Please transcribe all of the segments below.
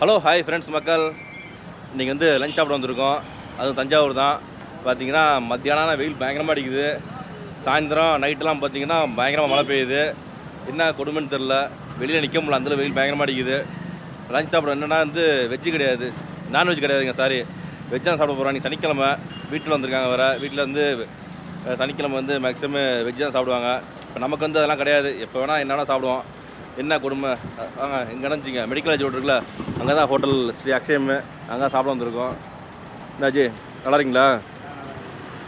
Hello hi friends மக்கள். இன்றைக்கி வந்து லஞ்ச் சாப்பிட வந்திருக்கோம். அதுவும் தஞ்சாவூர் தான். பார்த்தீங்கன்னா மத்தியானம் வெயில் பயங்கரமாக அடிக்குது. சாயந்தரம் நைட்டெலாம் பார்த்தீங்கன்னா பயங்கரமாக மழை பெய்யுது. என்ன கொடுமைன்னு தெரில வெளியில் நிற்க முடியல. அந்தளவு வெயில் பயங்கரமாக அடிக்குது. லஞ்ச் சாப்பிட என்னென்னா வந்து வெஜ்ஜு கிடையாது. நான்வெஜ் கிடையாதுங்க சாரி வெஜ் தான் சாப்பிட போகிறோம் நீ சனிக்கிழமை. வீட்டில் வந்திருக்காங்க வேறு. வீட்டில் வந்து சனிக்கிழமை வந்து மேக்ஸிமம் வெஜ் தான் சாப்பிடுவாங்க. இப்போ நமக்கு வந்து அதெல்லாம் கிடையாது. எப்போ வேணால் என்ன வேணால் சாப்பிடுவோம். என்ன கொடுமை? வாங்க இங்கே நினச்சிங்க மெடிக்கல் காலேஜ் இருக்குல்ல அங்கே தான் ஹோட்டல் ஸ்ரீ அக்ஷயம் அங்கே சாப்பிட வந்திருக்கோம். என்னாச்சு நல்லா இருக்கீங்களா?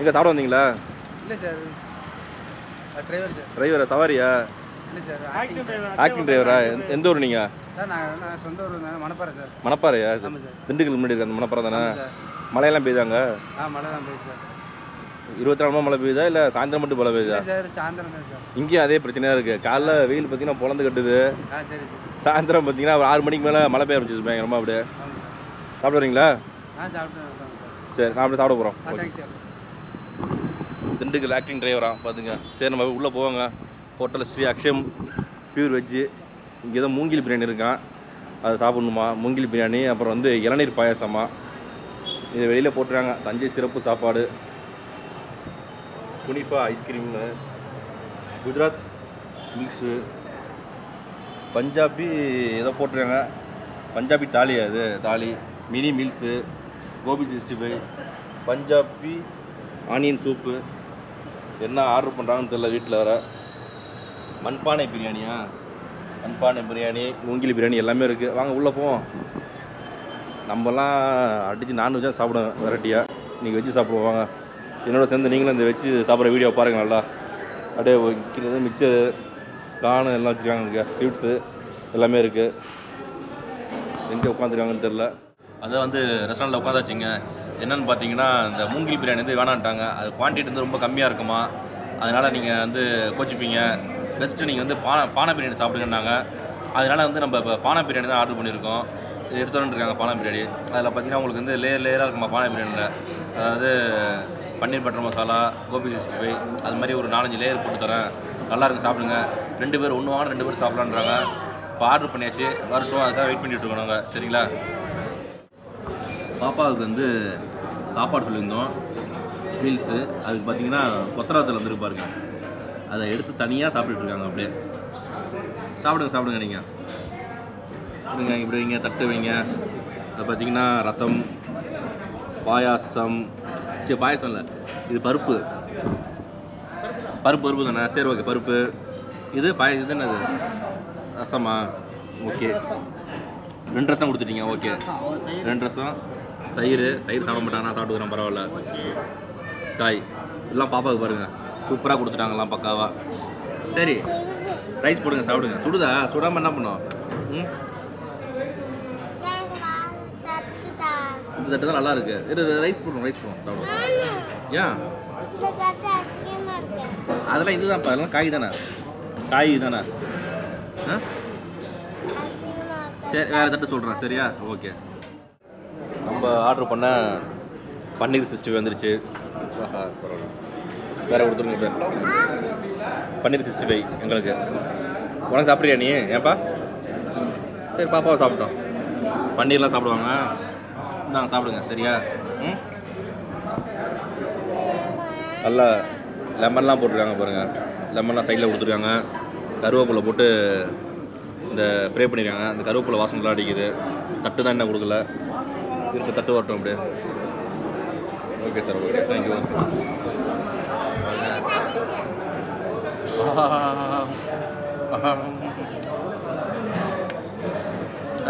எங்கே சாப்பிட வந்தீங்களா? இல்லை சார். Driver sir. டிரைவரா சவாரியா? இல்லை சார் ஆக்டிங் டிரைவரா எந்த ஊர் நீங்கள் சார் நான் நான் சொந்த ஊர் தானே மணப்பாறை சார். மணப்பாறையா? திண்டுக்கல் முன்னாடி இருக்கு அந்த மணப்பாறை தானே? மழையெல்லாம் பெய்யுதாங்க ஆ மழை தான் போய் சார். இருபத்தி நாலு மணி மழை பெய்யுதா இல்லை சாயந்தரம் மட்டும் மழை பெய்யுதா? சார் சாயந்தரம் சார். இங்கேயும் அதே பிரச்சனையாக இருக்குது காலைல வெயில் பார்த்தீங்கன்னா பொழந்து கட்டுது. சாயந்தரம் பார்த்தீங்கன்னா ஒரு ஆறு மணிக்கு மேலே மழை பெய்ய ஆரம்பிச்சிச்சு பயங்கரமாக அப்படியே. ஆமாம் சார். நான் அப்படியே சாப்பிட போகிறோம் திண்டுக்கல் ஆக்டிங் டிரைவரா பார்த்துங்க சரி நம்ம உள்ளே போவாங்க. Hotel Sri Akshayam pure veg இங்கே தான் மூங்கில் பிரியாணி இருக்கான். அதை சாப்பிட்ணுமா? மூங்கில் பிரியாணி அப்புறம் வந்து இளநீர் பாயாசமா. இது வெளியில் போட்டுருக்காங்க. தஞ்சை சிறப்பு சாப்பாடு. குனிஃபா ice cream Gujarat milks Punjabi ஏதோ போட்டிருக்காங்க. பஞ்சாபி தாலி அது thali. Mini meals gobi sixty five Punjabi onion soup என்ன ஆர்டர் பண்ணுறாங்கன்னு தெரில வீட்டில் வர மண்பானை பிரியாணியா? மண்பானை பிரியாணி மூங்கிலி பிரியாணி எல்லாமே இருக்குது வாங்க உள்ளே போவோம். நம்மலாம் அடித்து நான்வெஜ்ஜாக சாப்பிடுவேன் வெரைட்டியாக இன்றைக்கி வெஜ்ஜு சாப்பிடுவோம் வாங்க. என்னோட சேர்ந்து நீங்களும் இந்த வச்சு சாப்பிட்ற வீடியோ பாருங்கள் நல்லா. அப்படியே கீழே மிக்சர் கானு எல்லாம் வச்சுருக்காங்க இங்கே. ஸ்வீட்ஸு எல்லாமே இருக்குது எங்கே உட்காந்துருக்காங்கன்னு தெரில அதை வந்து ரெஸ்டாரண்ட்டில் உட்காந்தாச்சுங்க. என்னென்னு பார்த்தீங்கன்னா இந்த மூங்கில் பிரியாணி வந்து வேணான்ட்டாங்க. அது குவான்டிட்டி வந்து ரொம்ப கம்மியாக இருக்குமா? அதனால் நீங்கள் வந்து கோச்சிப்பீங்க. பெஸ்ட்டு நீங்கள் வந்து பானை பானை பிரியாணி சாப்பிடுங்கன்னாங்க. அதனால் வந்து நம்ம இப்போ பானை பிரியாணி தான் ஆர்டர் பண்ணியிருக்கோம். இது எடுத்துகிட்டு இருக்காங்க பானை பிரியாணி. அதில் பார்த்தீங்கன்னா உங்களுக்கு வந்து லேயர் லேயராக இருக்குமா பானை பிரியாணியில் அதாவது paneer butter masala gobi sixty five அது மாதிரி ஒரு நாலஞ்சு லேயர் போட்டு தரேன். நல்லா இருக்கும் சாப்பிடுங்க. ரெண்டு பேர் ஒன்று வாங்க ரெண்டு பேர் சாப்பிட்லான்றாங்க. இப்போ ஆர்டர் பண்ணியாச்சு. வரட்டும் அதுக்காக வெயிட் பண்ணிட்டு இருக்கோம் நாங்கள் சரிங்களா? பாப்பாவுக்கு வந்து சாப்பாடு சொல்லியிருந்தோம். மீல்ஸு அதுக்கு பார்த்தீங்கன்னா கொத்தராத்தில் வந்துருக்கு பாருங்க. அதை எடுத்து தனியாக சாப்பிட்டுட்ருக்காங்க அப்படியே. சாப்பிடுங்க சாப்பிடுங்க நீங்கள் சாப்பிடுங்க இப்படி வைங்க தட்டு வைங்க. அது பார்த்தீங்கன்னா ரசம் பாயாசம் சரி பாயசம் இல்லை. இது பருப்பு. பருப்பு பருப்பு தானே? சரி ஓகே பருப்பு. இது பாய இது என்னது? ரசமா? ஓகே ரெண்டு ரசம் கொடுத்துட்டீங்க ஓகே ரெண்டு ரசம். தயிர். தயிர் சாப்பிட மாட்டாங்க நான் சாப்பிட்டுக்கிறேன் பரவாயில்ல. காய். எல்லாம் பாப்பாவுக்கு பாருங்க. சூப்பராக கொடுத்துட்டாங்கலாம் பக்காவா. சரி. ரைஸ் போடுங்க சாப்பிடுங்க. சுடுதா? சுடாமல் என்ன பண்ணோம்? ம்? இந்த தட்டு தான் நல்லா இருக்கு. இது ரைஸ் போடுங்க ரைஸ் போடுங்க சாப்பிடுங்க ஏன்? அதெல்லாம் இதுதான்ப்பா அதெல்லாம் காய் தானே? காய் தானே? சரி வேறு தட்டு சொல்கிறேன் சரியா? ஓகே. நம்ம ஆர்டர் பண்ண பன்னீர் சிக்ஸ்டி வந்துருச்சு. வேறு கொடுத்துருங்க சார் பன்னீர் சிக்ஸ்டி ஃபைவ் எங்களுக்கு. உனக்கு சாப்பிட்றியா நீ? ஏன்ப்பா சரி பாப்பாவை சாப்பிட்டோம். பன்னீர்லாம் சாப்பிடுவாங்க இந்தாங்க சாப்பிடுங்க சரியா ம் நல்லா லெமன்லாம் போட்டிருக்காங்க பாருங்கள் லெமன்லாம் சைடில் கொடுத்துருக்காங்க கருவேப்பிலை போட்டு இந்த ஃப்ரை பண்ணியிருக்காங்க அந்த கருவேப்பிலை வாசனைலாம் அடிக்குது தட்டு தான் என்ன கொடுக்கல இருக்க தட்டு வரட்டும் அப்படியே ஓகே சார் ஓகே தேங்க்யூ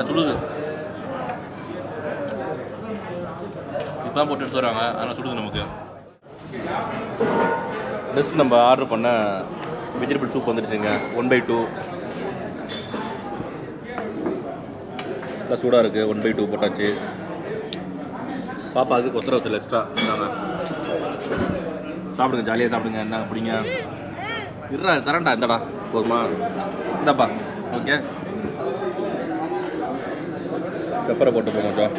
சுடுது இப்போ தான் போட்டு எடுத்து வராங்க. அதனால் சுடுது நமக்கு. நெக்ஸ்ட் நம்ம ஆர்டர் பண்ண வெஜிடபிள் சூப் வந்துடுச்சுங்க. ஒன் பை டூ நல்லா சூடாக இருக்குது ஒன் பை டூ போட்டாச்சு. பாப்பாவுக்கு கொத்தரவத்தில் எக்ஸ்ட்ரா இருந்தாங்க சாப்பிடுங்க ஜாலியாக சாப்பிடுங்க. என்ன பிடிங்க இருடா தரேன்டா. இந்தடா போதுமா? இந்தாப்பா. ஓகே பெப்பரை போட்டு போங்க கொஞ்சம்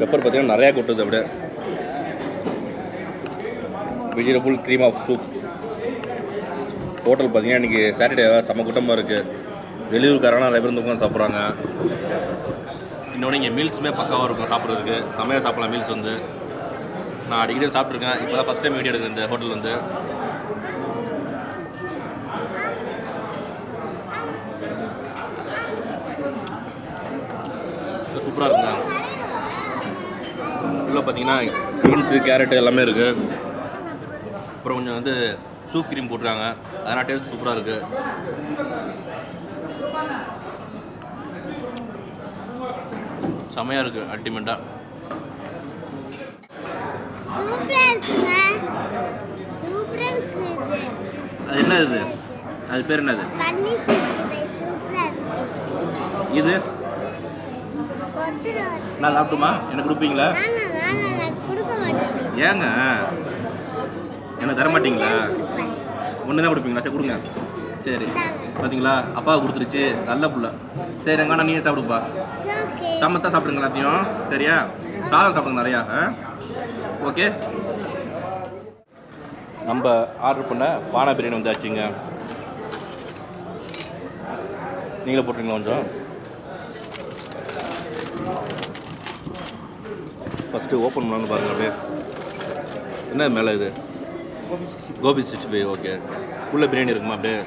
பெப்பர் பார்த்தீங்கன்னா நிறையா கொட்டுது அப்படியே. Vegetable cream of soup hotel பார்த்தீங்கன்னா இன்றைக்கி சாட்டர்டே செம்ம கூட்டமாக இருக்குது வெளியூர்காரங்க நிறைய பேர் வந்து உட்காந்து சாப்பிட்றாங்க. இன்னொன்று இங்கே மீல்ஸுமே பக்காவாக இருக்கும் சாப்பிட்றதுக்கு. செம்மையாக சாப்பிட்லாம் மீல்ஸ் வந்து. நான் அடிக்கடி சாப்பிட்ருக்கேன் இப்போ தான் ஃபஸ்ட் டைம் வீடியோ எடுக்குறேன் இந்த ஹோட்டல் வந்து. சூப்பராக இருக்குங்க. உள்ளே பார்த்தீங்கன்னா பீன்ஸு கேரட்டு எல்லாமே இருக்குது அப்புறம் கொஞ்சம் வந்து சூப் கிரீம் போட்டுருக்காங்க. அதனால் டேஸ்ட் சூப்பராக இருக்குது செமையாக இருக்குது அல்டிமேட்டாக அது என்ன இது? அது பேர் என்னது? இது? நான் சாப்பிட்டுமா? எனக்கு கொடுப்பீங்களா? ஏங்க? எனக்கு தர மாட்டீங்களா. ஒன்று தான் கொடுப்பீங்களா? சரி கொடுங்க. சரி. பார்த்தீங்களா அப்பா கொடுத்துருச்சு. நல்ல புள்ள. சரி எங்கன்னா நீயே சாப்பிடுப்பா. சமத்தா சாப்பிடுங்க எல்லாத்தையும். சரியா? சாதம் சாப்பிடுங்க நிறையா. ஓகே. நம்ம ஆர்டர் பண்ண பானை பிரியாணி வந்தாச்சுங்க. நீங்களே போட்டுருங்க கொஞ்சம். ஃபஸ்ட்டு ஓப்பன் பண்ணான்னு பாருங்க அப்படியே. என்ன மேலே இது? கோபி சிக்ஸ்டி ஃபைவ் ஓகே உள்ளே பிரியாணி இருக்குமா அப்படியே?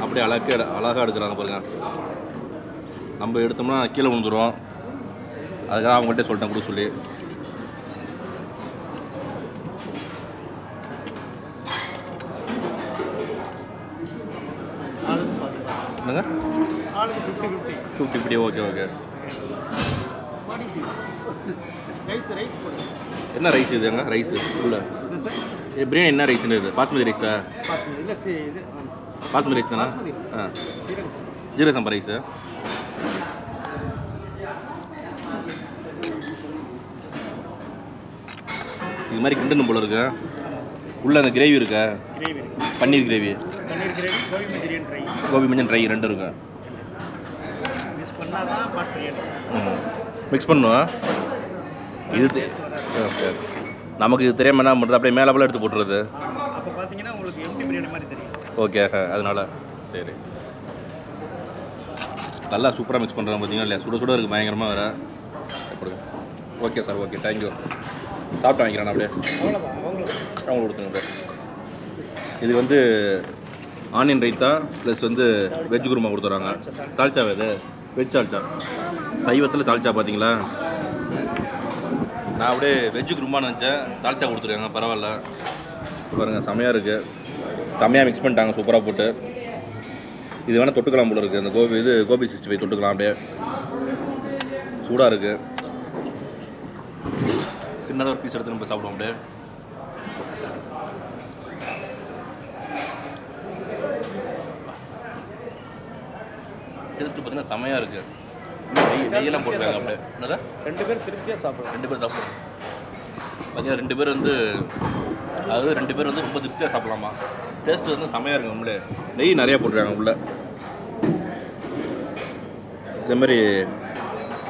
அப்படியே அழகாக அழகாக எடுக்கிறாங்க பாருங்க. நம்ம எடுத்தோம்னா கீழே விழுந்துரும். அதுக்காக அவங்கள்ட்ட சொல்லிட்டேன் கூட சொல்லி. Fifty fifty okay okay. என்ன ரைஸ் இதுங்க ரைஸ் உள்ள. இது பிரியாணி என்ன ரைஸ்னு இது? பாஸ்மதி ரைஸா பாஸ்மதி ரைஸ் தானே? ஆ. ஜீரக சம்பா. ரைஸு இது மாதிரி கிண்டணும் போல இருக்கு? உள்ள அந்த கிரேவி இருக்கா? பன்னீர் கிரேவி கோபி மஞ்சள் ட்ரை ரெண்டு இருக்கு? மிக்ஸ் பண்ணுவா? இது ஓகே நமக்கு இது தெரியாம என்ன பண்ணுறது அப்படியே மேலே போல எடுத்து தெரியும். ஓகே அதனால சரி. நல்லா சூப்பராக மிக்ஸ் பண்ணுறாங்க பார்த்தீங்கன்னா இல்லையா? சுட சுட இருக்குது பயங்கரமாக வேறு. எப்படி ஓகே சார் ஓகே தேங்க்யூ சாப்பிட்டு வாங்கிக்கிறேன் அப்படியே. அவங்களுக்கு கொடுத்துருங்க அப்படியே இது வந்து ஆனியன் ரைத்தா ப்ளஸ் வந்து வெஜ் குருமா கொடுத்துறாங்க. தால்ச்சாவே இது? வெஜ் தால்ச்சா சைவத்தில் தால்ச்சா பார்த்தீங்களா நான் அப்படியே வெஜ்ஜுக்கு ரொம்ப நினச்சேன். தால்ச்சா கொடுத்துருக்காங்க பரவாயில்ல. பாருங்கள் செமையாக இருக்குது செமையாக மிக்ஸ் பண்ணிட்டாங்க சூப்பராக போட்டு. இது வேணால் தொட்டுக்கலாம் போல இருக்குது அந்த கோபி இது கோபி சிக்ஸ்டி ஃபைவ் தொட்டுக்கலாம் அப்படியே. சூடாக இருக்குது சின்னதாக ஒரு பீஸ் எடுத்து நம்ம சாப்பிடுவோம் அப்படியே. டேஸ்ட்டு பார்த்தீங்கன்னா செமையாக இருக்குது நெய் நெய்யெல்லாம் போட்டுருக்காங்க அப்படியே. என்னதா? ரெண்டு பேர் திருப்தியாக சாப்பிடுவோம் ரெண்டு பேர் சாப்பிடுவோம் பார்த்தீங்கன்னா ரெண்டு பேர் வந்து அதாவது ரெண்டு பேர் வந்து ரொம்ப திருப்தியாக சாப்பிடலாமா? டேஸ்ட் வந்து செமையாக இருக்கும் உங்களே நெய் நிறையா போட்டுருக்காங்க உள்ள. இதே மாதிரி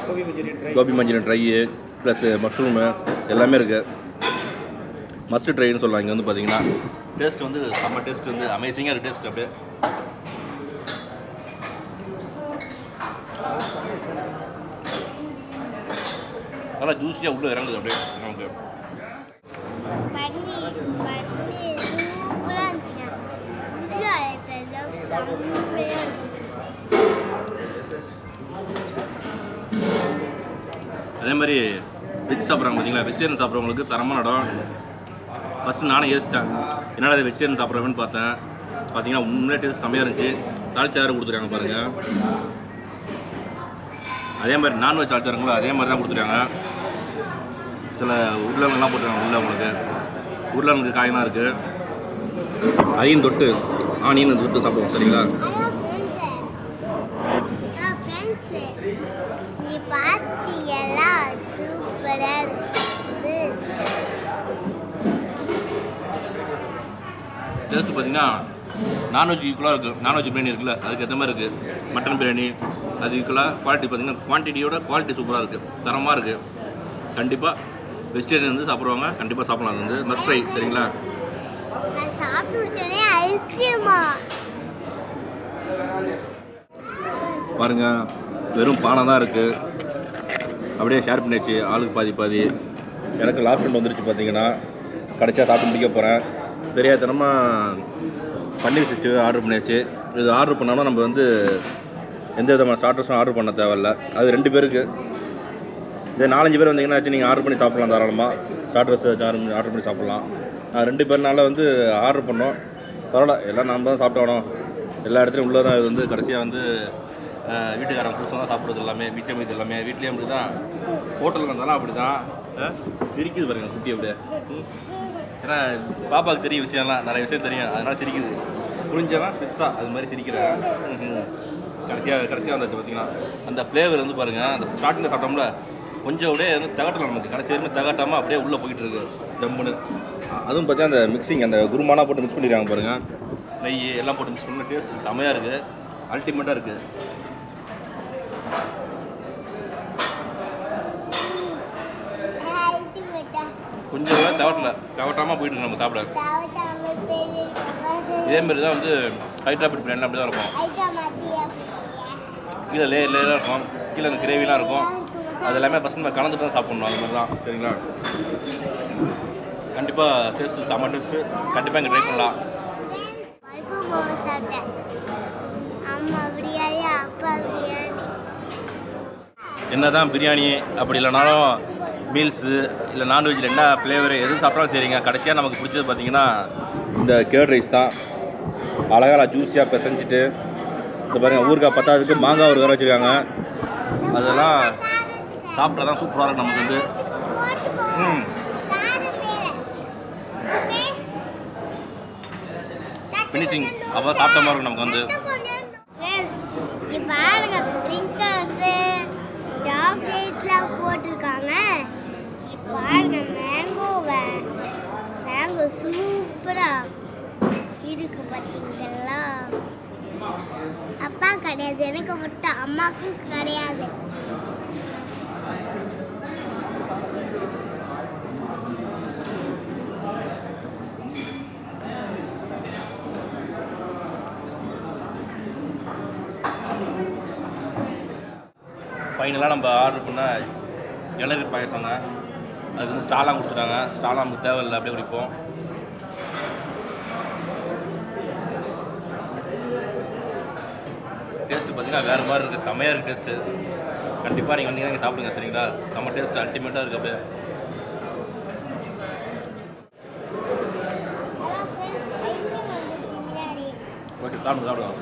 கோபி கோபி மஞ்சள் ட்ரை ப்ளஸ் மஷ்ரூமு எல்லாமே இருக்குது மஸ்ட் ட்ரைன்னு சொல்லலாம். இங்கே வந்து பார்த்தீங்கன்னா டேஸ்ட் வந்து செம்ம டேஸ்ட் வந்து அமேசிங்காக இருக்குது டேஸ்ட் அப்படியே. நல்லா ஜூஸியாக உள்ளே இறங்குது அப்படியே நமக்கு. அதே மாதிரி வெஜ் சாப்பிட்றாங்க பார்த்தீங்களா வெஜிடேரியன் சாப்பிட்றவங்களுக்கு தரமான இடம். ஃபஸ்ட்டு நானே யோசித்தேன் என்னடா இது வெஜிடேரியன் சாப்பிட்றவன்னு பார்த்தேன். பார்த்தீங்கன்னா உண்மையிலே டேஸ்ட் செம்மையாக இருந்துச்சு. தாளிச்சாறு கொடுத்துருக்காங்க பாருங்கள் அதே மாதிரி நான்வெஜ் ஆச்சாரங்களும் அதே மாதிரி தான் கொடுத்துருக்காங்க. சில உருளைங்கள்லாம் போட்டுருக்காங்க உள்ள உங்களுக்கு உருளைங்களுக்கு காயெல்லாம் இருக்குது அதையும் தொட்டு ஆனியன் தொட்டு சாப்பிடுவோம் சரிங்களா? ஹலோ டேஸ்ட் பார்த்தீங்கன்னா நான்வெஜ் ஈக்குவலாக இருக்குது நான்வெஜ் பிரியாணி இருக்குல்ல அதுக்கு ஏற்ற மாதிரி இருக்குது மட்டன் பிரியாணி அது ஈக்குவலாக குவாலிட்டி பார்த்தீங்கன்னா குவான்டிட்டியோட குவாலிட்டி சூப்பராக இருக்குது தரமாக இருக்குது கண்டிப்பாக வெஜிடேரியன் வந்து சாப்பிடுவாங்க. கண்டிப்பாக சாப்பிடலாம். அது வந்து மஸ்ட் ட்ரை சரிங்களா? பாருங்க வெறும் பானை தான் இருக்குது அப்படியே ஷேர் பண்ணியாச்சு. ஆளுக்கு பாதி பாதி. எனக்கு லாஸ்ட் டைம் வந்துருச்சு பார்த்தீங்கன்னா கடைசியாக சாப்பிட்டு முடிக்க போகிறேன் தெரியாதனமாக பன்னீர் சிக்ஸ்டி ஆர்டர் பண்ணியாச்சு. இது ஆர்டர் பண்ணோம்னா நம்ம வந்து எந்த விதமான ஸ்டார்டர்ஸும் ஆர்டர் பண்ண தேவையில்ல. அது ரெண்டு பேருக்கு. இதே நாலஞ்சு பேர் வந்தீங்கன்னா நீங்கள் ஆர்டர் பண்ணி சாப்பிட்லாம் தாராளமாக ஸ்டார்டர்ஸ் ஆர்டர் ஆர்டர் பண்ணி சாப்பிட்லாம். நான் ரெண்டு பேர்னால வந்து ஆர்டர் பண்ணோம். பரவாயில்ல எல்லாம் நாம் தான் சாப்பிட்டானோம் எல்லா இடத்துலையும் உள்ளே தான் இது வந்து கடைசியாக வந்து வீட்டுக்காரன் புதுசாக தான் சாப்பிட்றது எல்லாமே மிச்சம் இது எல்லாமே வீட்லேயும் அப்படி தான் ஹோட்டலுக்கு வந்தாலும் அப்படி தான் சிரிக்குது பாருங்க குட்டி அப்படியே. ஏன்னா பாப்பாவுக்கு தெரியும் விஷயம்லாம். நிறைய விஷயம் தெரியும். அதனால சிரிக்குது. புரிஞ்சவன் பிஸ்தா அது மாதிரி சிரிக்கிறேன். கடைசியாக கடைசியாக வந்தாச்சு பார்த்தீங்கன்னா அந்த ஃப்ளேவர் வந்து பாருங்கள் அந்த ஸ்டார்டிங்கில் சாப்பிட்டோம்ல கொஞ்சம் அப்படியே வந்து தகட்டலாம் நமக்கு. கடைசி வரைக்கும் தகட்டாமல் அப்படியே உள்ளே போயிட்டு இருக்கு. ஜம்முன்னு. அதுவும் பார்த்தீங்கன்னா அந்த மிக்சிங் அந்த குருமானா போட்டு மிக்ஸ் பண்ணிடுறாங்க பாருங்கள் நெய் எல்லாம் போட்டு மிக்ஸ் பண்ண டேஸ்ட் செமையாக இருக்குது அல்டிமேட்டாக இருக்குது கூட தவட்டல தவட்டாமல் போயிட்டு நம்ம சாப்பிட. தாவட்டாம பேரு இதே மாதிரி தான் வந்து ஹைட்ராபிட் பிரியாணி அப்படி தான் இருக்கும். கீழே லே லேயராக இருக்கும். கீழே அந்த கிரேவிலாம் இருக்கும். அது எல்லாமே ஃபஸ்ட் நம்ம கலந்துட்டு தான் சாப்பிட்ணும் அந்த மாதிரி தான். சரிங்களா? கண்டிப்பாக டேஸ்ட்டு செம்ம டேஸ்ட்டு கண்டிப்பாக இங்கே ட்ரை பண்ணலாம் பருப்பு மாவு சாப்பிட்டேன் அம்மா பிரியாணி அப்பா பிரியாணி என்ன தான் பிரியாணி அப்படி இல்லைனாலும் மீல்ஸு இல்லை நான்வெஜ்ஜில் என்ன ஃப்ளேவர் எது சாப்பிட்டாலும் சரிங்க. கடைசியாக நமக்கு பிடிச்சது பார்த்தீங்கன்னா இந்த கேர்ட் ரைஸ் தான். அழகாக ஜூஸியாக பிசைஞ்சிட்டு இந்த பாருங்கள் ஊறுகாய் பத்தாததுக்கு மாங்காய் ஒரு வச்சுருக்காங்க. அதெல்லாம் சாப்பிட்டா தான் சூப்பராக இருக்கும் நமக்கு வந்து. ஃபினிஷிங் அப்போ சாப்பிட்ட மாதிரி இருக்கும் நமக்கு வந்து. பாருங்க சாக்லேட்லாம் போட்டிருக்காங்க. பாருங்க மேங்கோவை மேங்கோ சூப்பரா இருக்கு பார்த்தீங்களா அப்பா கிடையாது. எனக்கு மட்டும் அம்மாவுக்கும் கிடையாது. ஃபைனலாக நம்ம ஆர்டர் பண்ண இளநீ பாயசங்க அதுக்கு வந்து ஸ்டாலாம் கொடுத்துட்டாங்க. ஸ்டாலாம் நமக்கு தேவையில்லை அப்படியே குடிப்போம். டேஸ்ட்டு பார்த்தீங்கன்னா வேறு மாதிரி இருக்குது செமையாக இருக்குது டேஸ்ட்டு கண்டிப்பாக நீங்கள் வந்தீங்கன்னா இங்கே சாப்பிடுங்க சரிங்களா? செம்ம டேஸ்ட் அல்டிமேட்டாக இருக்குது அப்படியே. ஓகே சாப்பிடுங்க சாப்பிடுங்க.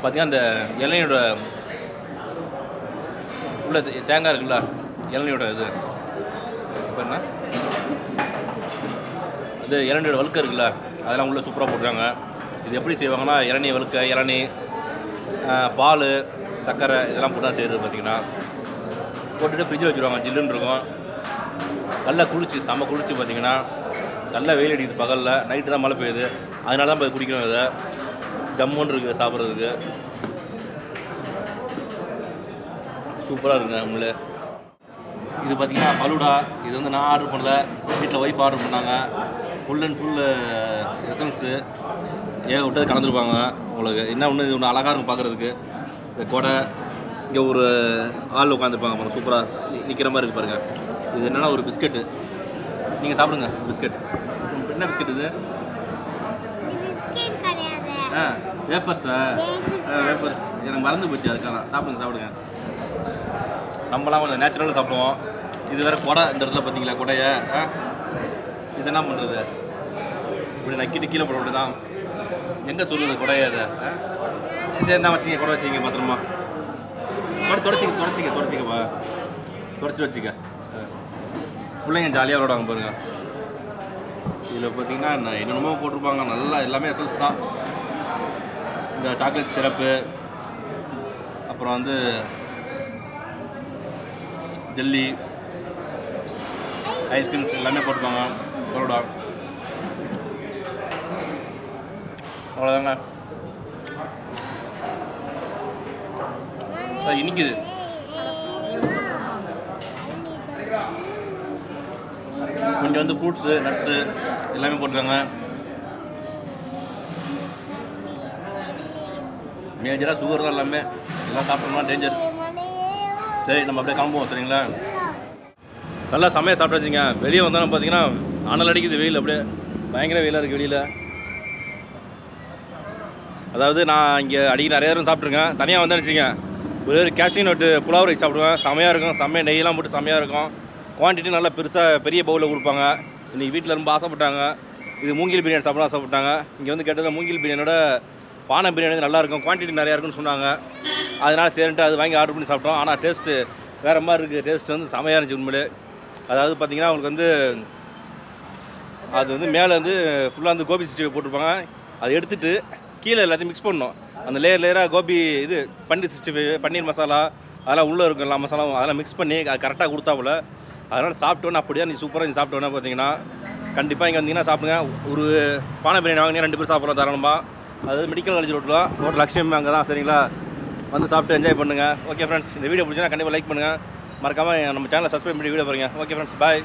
பார்த்தீங்கன்னா அந்த இளநியோட உள்ள தேங்காய் இருக்குல்ல இளநியோட இது. என்ன? அது இளநியோட வழுக்க இருக்குல்ல அதெல்லாம் உள்ளே சூப்பராக போட்டுருக்காங்க. இது எப்படி செய்வாங்கன்னா இளநீ வழுக்க இளநீ பால் சர்க்கரை இதெல்லாம் போட்டு தான் செய்கிறது பார்த்தீங்கன்னா போட்டுட்டு ஃப்ரிட்ஜில் வச்சுருவாங்க ஜில்லுன்னு இருக்கும். நல்லா குளிச்சு செம்ம குளிச்சு பார்த்தீங்கன்னா நல்லா வெயில் அடிக்குது பகலில். நைட்டு தான் மழை பெய்யுது. அதனால தான் போய் குடிக்கணும் இதை. ஜம்முன்னு இருக்குது சாப்பிட்றதுக்கு. சூப்பராக இருக்குங்க உண்மையிலே இது பார்த்தீங்கன்னா பலுடா. இது வந்து நான் ஆர்டர் பண்ணல. வீட்டில் ஒய்ஃப் ஆர்டர் பண்ணாங்க. ஃபுல் அண்ட் ஃபுல் எசன்ஸு ஏகப்பட்டது கலந்துருப்பாங்க உங்களுக்கு. என்ன ஒன்று இது ஒன்று அழகாக இருக்கும் பார்க்குறதுக்கு இந்த கொடை இங்கே ஒரு ஆள் உட்காந்துருப்பாங்க பாருங்க சூப்பராக நிற்கிற மாதிரி இருக்கு பாருங்கள் இது என்னன்னா ஒரு பிஸ்கெட்டு. நீங்கள் சாப்பிடுங்க பிஸ்கெட் என்ன பிஸ்கெட் இது? ஆ வேப்பர்ஸா? வேப்பர்ஸ். எனக்கு மறந்து போச்சு அதுக்காக. சாப்பிடுங்க சாப்பிடுங்க. நம்மலாம் கொஞ்சம் நேச்சுரலாக சாப்பிடுவோம். இது வேறு கொடை இந்த இடத்துல பார்த்தீங்களா கொடையை? ஆ? இது என்ன பண்ணுறது இப்படி நக்கிட்டு கீழே போட தான் எங்கே சொல்லுது கொடையை அதை ஆ? சரி தான் வச்சுங்க கொடை வச்சுங்க பத்திரமா. கொடை தொடச்சிங்க தொடச்சிங்க தொடச்சிக்கப்பா தொடச்சி வச்சுக்க. பிள்ளைங்க ஜாலியாக விளாடுவாங்க பாருங்க. இதில் பார்த்தீங்கன்னா என்னென்னமோ போட்டிருப்பாங்க. நல்லா எல்லாமே எசன்ஸ் தான். இந்த சாக்லேட் சிரப்பு அப்புறம் வந்து ஜெல்லி ஐஸ்கிரீம்ஸ் எல்லாமே போட்டுக்கோங்க பரோடா. அவ்வளோதாங்க சார் இனிக்குது. கொஞ்சம் வந்து ஃப்ரூட்ஸு நட்ஸு எல்லாமே போட்டுருக்காங்க மேஜராக சுகர் தான் எல்லாமே. எல்லாம் சாப்பிட்டோம்னா டேஞ்சர் சரி நம்ம அப்படியே கிளம்புவோம் சரிங்களா? நல்லா சமையல் சாப்பிட்டு வச்சுங்க வெளியே வந்தாலும் பார்த்தீங்கன்னா அனல் அடிக்குது வெயில் அப்படியே. பயங்கர வெயிலாக இருக்குது வெளியில். அதாவது நான் இங்கே அடிக்க நிறைய நேரம் சாப்பிட்ருக்கேன் தனியாக வந்தேன்னு வச்சுங்க ஒரே ஒரு கேஷ்யூ நோட்டு புலாவ் ரைஸ் சாப்பிடுவேன். செமையாக இருக்கும். செம்மையாக நெய்யெல்லாம் போட்டு செம்மையாக இருக்கும். குவான்டிட்டி நல்லா பெருசாக பெரிய பவுலில் கொடுப்பாங்க. இன்றைக்கி வீட்டில் ரொம்ப ஆசைப்பட்டாங்க. இது மூங்கில் பிரியாணி சாப்பிட ஆசைப்பட்டாங்க. இங்கே வந்து கேட்டதில் மூங்கில் பிரியாணியோட பானை பிரியாணி வந்து நல்லா இருக்கும் குவான்டிட்டி நிறையா இருக்குன்னு சொன்னாங்க. அதனால் சரின்ட்டு அது வாங்கி ஆர்டர் பண்ணி சாப்பிட்டோம். ஆனால் டேஸ்ட்டு வேறு மாதிரி இருக்குது டேஸ்ட் வந்து செமையாக இருந்துச்சு உண்மையிலே. அதாவது பார்த்தீங்கன்னா உங்களுக்கு வந்து அது வந்து மேலே வந்து ஃபுல்லாக வந்து கோபி சிக்ஸ்டி போட்டிருப்பாங்க. அதை எடுத்துட்டு கீழே எல்லாத்தையும் மிக்ஸ் பண்ணணும். அந்த லேயர் லேயராக கோபி இது பன்னீர் சிக்ஸ்டி ஃபைவ் பன்னீர் மசாலா அதெல்லாம் உள்ளே இருக்கும் எல்லா மசாலாவும். அதெல்லாம் மிக்ஸ் பண்ணி அது கரெக்டாக கொடுத்தாப்புல அதனால் சாப்பிட்டோன்னே அப்படியே நீ சூப்பராக நீ சாப்பிட்டோன்னே பார்த்தீங்கன்னா கண்டிப்பாக இங்கே வந்தீங்கன்னா சாப்பிடுங்க. ஒரு பானை பிரியாணி வாங்கினீங்க ரெண்டு பேரும் சாப்பிட்றோம் தாராளமாக அதாவது மெடிக்கல் காலேஜ் ரோட்டில் ஹோட்டல் லக்ஷ்மி அங்கே தான் சரிங்களா? வந்து சாப்பிட்டு என்ஜாய் பண்ணுங்கள் ஓகே ஃப்ரெண்ட்ஸ் இந்த வீடியோ பிடிச்சினா கண்டிப்பாக லைக் பண்ணுங்கள் மறக்காமல் நம்ம சேனலை சப்ஸ்கிரைப் பண்ணி வீடியோ பாருங்கள் ஓகே ஃப்ரெண்ட்ஸ் பாய்